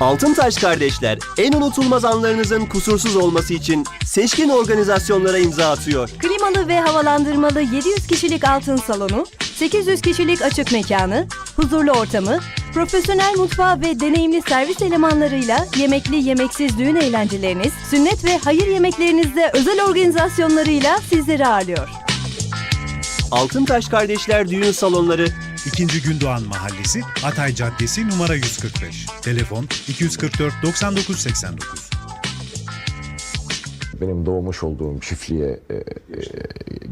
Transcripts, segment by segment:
Altıntaş kardeşler en unutulmaz anlarınızın kusursuz olması için seçkin organizasyonlara imza atıyor. Klimalı ve havalandırmalı 700 kişilik altın salonu, 800 kişilik açık mekanı, huzurlu ortamı, profesyonel mutfağı ve deneyimli servis elemanlarıyla yemekli yemeksiz düğün eğlenceleriniz, sünnet ve hayır yemeklerinizde özel organizasyonlarıyla sizleri ağırlıyor. Altıntaş kardeşler düğün salonları 2. Gündoğan Mahallesi, Atay Caddesi numara 145. Telefon 244 99 89. Benim doğmuş olduğum çiftliğe e, e,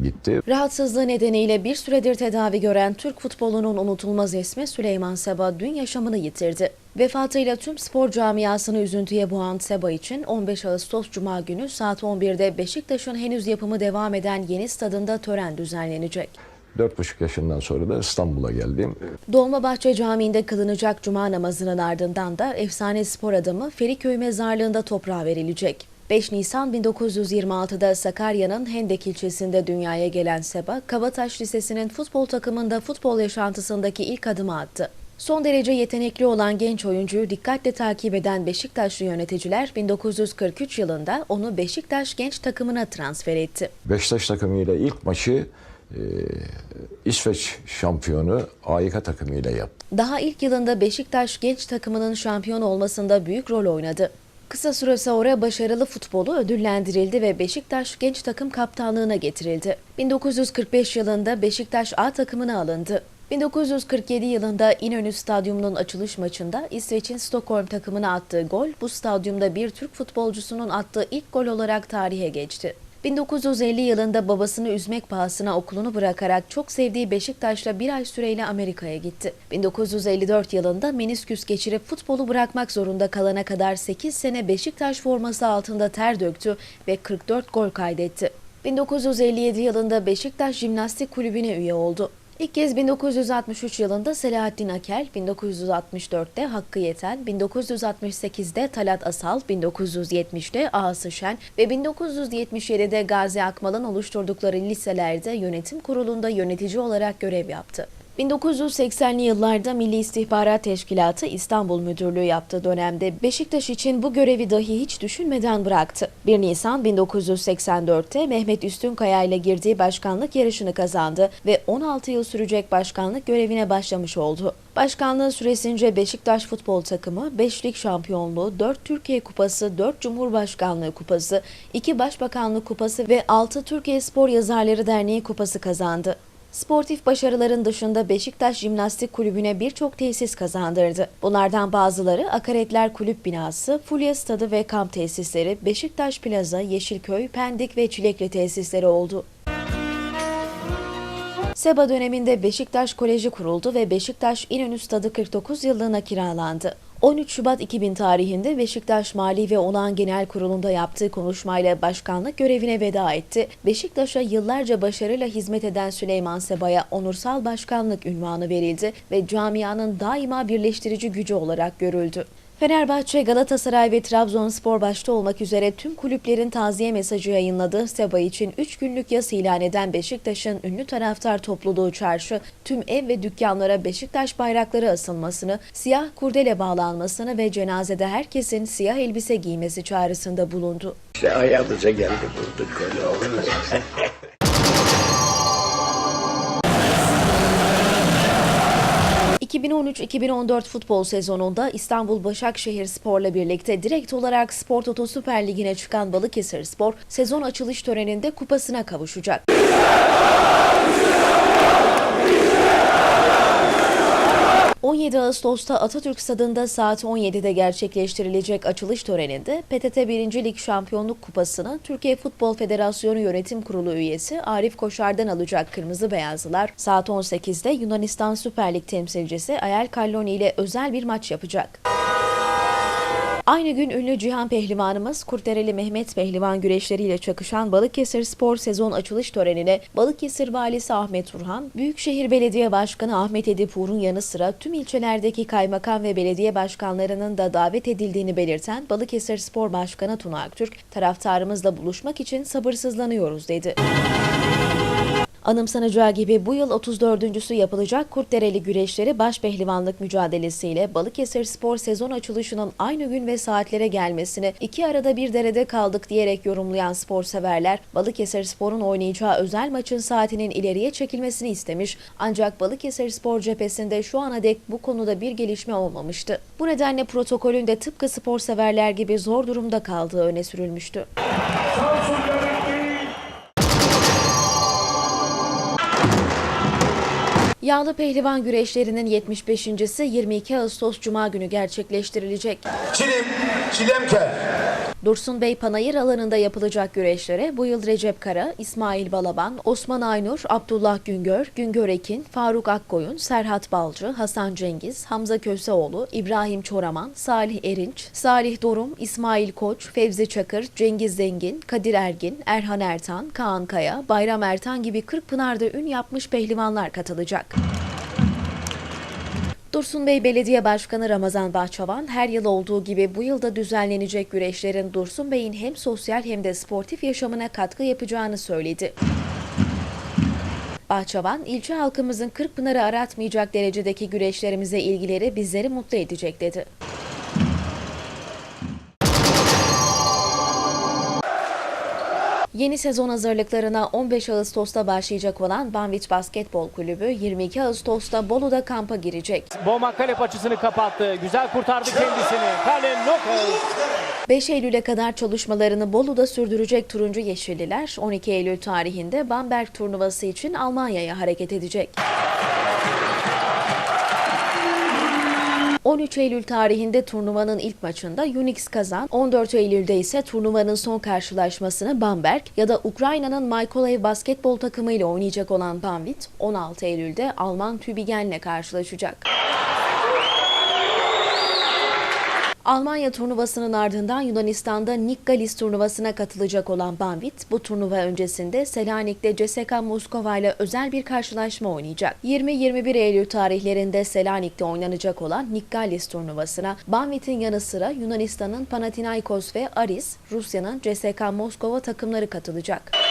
gitti. Rahatsızlığı nedeniyle bir süredir tedavi gören Türk futbolunun unutulmaz ismi Süleyman Seba dün yaşamını yitirdi. Vefatıyla tüm spor camiasını üzüntüye boğan Seba için 15 Ağustos Cuma günü saat 11'de Beşiktaş'ın henüz yapımı devam eden yeni stadında tören düzenlenecek. 4,5 yaşından sonra da İstanbul'a geldim. Dolmabahçe Camii'nde kılınacak cuma namazının ardından da efsane spor adamı Feriköy Mezarlığı'nda toprağa verilecek. 5 Nisan 1926'da Sakarya'nın Hendek ilçesinde dünyaya gelen Seba, Kabataş Lisesi'nin futbol takımında futbol yaşantısındaki ilk adımı attı. Son derece yetenekli olan genç oyuncuyu dikkatle takip eden Beşiktaşlı yöneticiler 1943 yılında onu Beşiktaş genç takımına transfer etti. Beşiktaş takımıyla ilk maçı e, İsveç şampiyonu AYK takımıyla yaptım. Daha ilk yılında Beşiktaş genç takımının şampiyon olmasında büyük rol oynadı. Kısa süre sonra başarılı futbolu ödüllendirildi ve Beşiktaş genç takım kaptanlığına getirildi. 1945 yılında Beşiktaş A takımına alındı. 1947 yılında İnönü Stadyumu'nun açılış maçında İsveç'in Stockholm takımına attığı gol bu stadyumda bir Türk futbolcusunun attığı ilk gol olarak tarihe geçti. 1950 yılında babasını üzmek pahasına okulunu bırakarak çok sevdiği Beşiktaş'la bir ay süreyle Amerika'ya gitti. 1954 yılında menisküs geçirip futbolu bırakmak zorunda kalana kadar 8 sene Beşiktaş forması altında ter döktü ve 44 gol kaydetti. 1957 yılında Beşiktaş Jimnastik Kulübü'ne üye oldu. İlk kez 1963 yılında Selahattin Akel, 1964'te Hakkı Yeten, 1968'de Talat Asal, 1970'de Ağası Şen ve 1977'de Gazi Akmal'ın oluşturdukları liselerde yönetim kurulunda yönetici olarak görev yaptı. 1980'li yıllarda Milli İstihbarat Teşkilatı İstanbul Müdürlüğü yaptığı dönemde Beşiktaş için bu görevi dahi hiç düşünmeden bıraktı. 1 Nisan 1984'te Mehmet Üstünkaya ile girdiği başkanlık yarışını kazandı ve 16 yıl sürecek başkanlık görevine başlamış oldu. Başkanlığı süresince Beşiktaş futbol takımı 5 lig şampiyonluğu, 4 Türkiye Kupası, 4 Cumhurbaşkanlığı Kupası, 2 Başbakanlık Kupası ve 6 Türkiye Spor Yazarları Derneği Kupası kazandı. Sportif başarıların dışında Beşiktaş Jimnastik Kulübü'ne birçok tesis kazandırdı. Bunlardan bazıları Akaretler Kulüp Binası, Fulya Stadı ve kamp tesisleri, Beşiktaş Plaza, Yeşilköy, Pendik ve Çilekli tesisleri oldu. Seba döneminde Beşiktaş Koleji kuruldu ve Beşiktaş İnönü Stadı 49 yıllığına kiralandı. 13 Şubat 2000 tarihinde Beşiktaş Mali ve Olağan Genel Kurulu'nda yaptığı konuşmayla başkanlık görevine veda etti. Beşiktaş'a yıllarca başarıyla hizmet eden Süleyman Seba'ya onursal başkanlık ünvanı verildi ve camianın daima birleştirici gücü olarak görüldü. Fenerbahçe, Galatasaray ve Trabzonspor başta olmak üzere tüm kulüplerin taziye mesajı yayınladığı Seba için 3 günlük yas ilan eden Beşiktaş'ın ünlü taraftar topluluğu çarşı tüm ev ve dükkanlara Beşiktaş bayrakları asılmasını, siyah kurdele bağlanmasını ve cenazede herkesin siyah elbise giymesi çağrısında bulundu. İşte ayağımıza geldi bulduk öyle. 2013-2014 futbol sezonunda İstanbul Başakşehir Spor'la birlikte direkt olarak Spor Toto Süper Ligi'ne çıkan Balıkesir Spor sezon açılış töreninde kupasına kavuşacak. 17 Ağustos'ta Atatürk Stadı'nda saat 17'de gerçekleştirilecek açılış töreninde PTT 1. Lig Şampiyonluk Kupası'nı Türkiye Futbol Federasyonu Yönetim Kurulu üyesi Arif Koşar'dan alacak Kırmızı Beyazlılar saat 18'de Yunanistan Süper Lig temsilcisi Ayel Kalloni ile özel bir maç yapacak. Aynı gün ünlü Cihan Pehlivanımız Kurtdereli Mehmet Pehlivan güreşleriyle çakışan Balıkesir Spor sezon açılış törenine Balıkesir Valisi Ahmet Turhan, Büyükşehir Belediye Başkanı Ahmet Edip Uğur'un yanı sıra tüm ilçelerdeki kaymakam ve belediye başkanlarının da davet edildiğini belirten Balıkesir Spor Başkanı Tuna Aktürk, taraftarımızla buluşmak için sabırsızlanıyoruz dedi. Anımsanacağı gibi bu yıl 34.sü yapılacak Kurtdereli güreşleri başpehlivanlık mücadelesiyle Balıkesir Spor sezon açılışının aynı gün ve saatlere gelmesini iki arada bir derede kaldık diyerek yorumlayan spor severler Balıkesir Spor'un oynayacağı özel maçın saatinin ileriye çekilmesini istemiş ancak Balıkesir Spor cephesinde şu ana dek bu konuda bir gelişme olmamıştı. Bu nedenle protokolün de tıpkı spor severler gibi zor durumda kaldığı öne sürülmüştü. Yağlı pehlivan güreşlerinin 75.si 22 Ağustos Cuma günü gerçekleştirilecek. Çilim, Çilemker. Dursun Bey Panayır alanında yapılacak güreşlere bu yıl Recep Kara, İsmail Balaban, Osman Aynur, Abdullah Güngör, Güngör Ekin, Faruk Akkoyun, Serhat Balcı, Hasan Cengiz, Hamza Köseoğlu, İbrahim Çoraman, Salih Erinç, Salih Dorum, İsmail Koç, Fevzi Çakır, Cengiz Zengin, Kadir Ergin, Erhan Ertan, Kaan Kaya, Bayram Ertan gibi Kırkpınar'da ün yapmış pehlivanlar katılacak. Dursun Bey Belediye Başkanı Ramazan Bahçavan her yıl olduğu gibi bu yılda düzenlenecek güreşlerin Dursun Bey'in hem sosyal hem de sportif yaşamına katkı yapacağını söyledi. Bahçavan, ilçe halkımızın Kırkpınar'ı aratmayacak derecedeki güreşlerimize ilgileri bizleri mutlu edecek dedi. Yeni sezon hazırlıklarına 15 Ağustos'ta başlayacak olan Banvit Basketbol Kulübü 22 Ağustos'ta Bolu'da kampa girecek. Bowman kalep açısını kapattı. Güzel kurtardı kendisini. Kale knockout. 5 Eylül'e kadar çalışmalarını Bolu'da sürdürecek Turuncu Yeşilliler 12 Eylül tarihinde Bamberg turnuvası için Almanya'ya hareket edecek. 13 Eylül tarihinde turnuvanın ilk maçında Unix kazan, 14 Eylül'de ise turnuvanın son karşılaşmasını Bamberg ya da Ukrayna'nın Mykolaiv basketbol takımıyla oynayacak olan Banvit, 16 Eylül'de Alman Tübigen'le karşılaşacak. Almanya turnuvasının ardından Yunanistan'da Nikkalis turnuvasına katılacak olan Banvit, bu turnuva öncesinde Selanik'te CSKA Moskova ile özel bir karşılaşma oynayacak. 20-21 Eylül tarihlerinde Selanik'te oynanacak olan Nikkalis turnuvasına Banvit'in yanı sıra Yunanistan'ın Panathinaikos ve Aris, Rusya'nın CSKA Moskova takımları katılacak.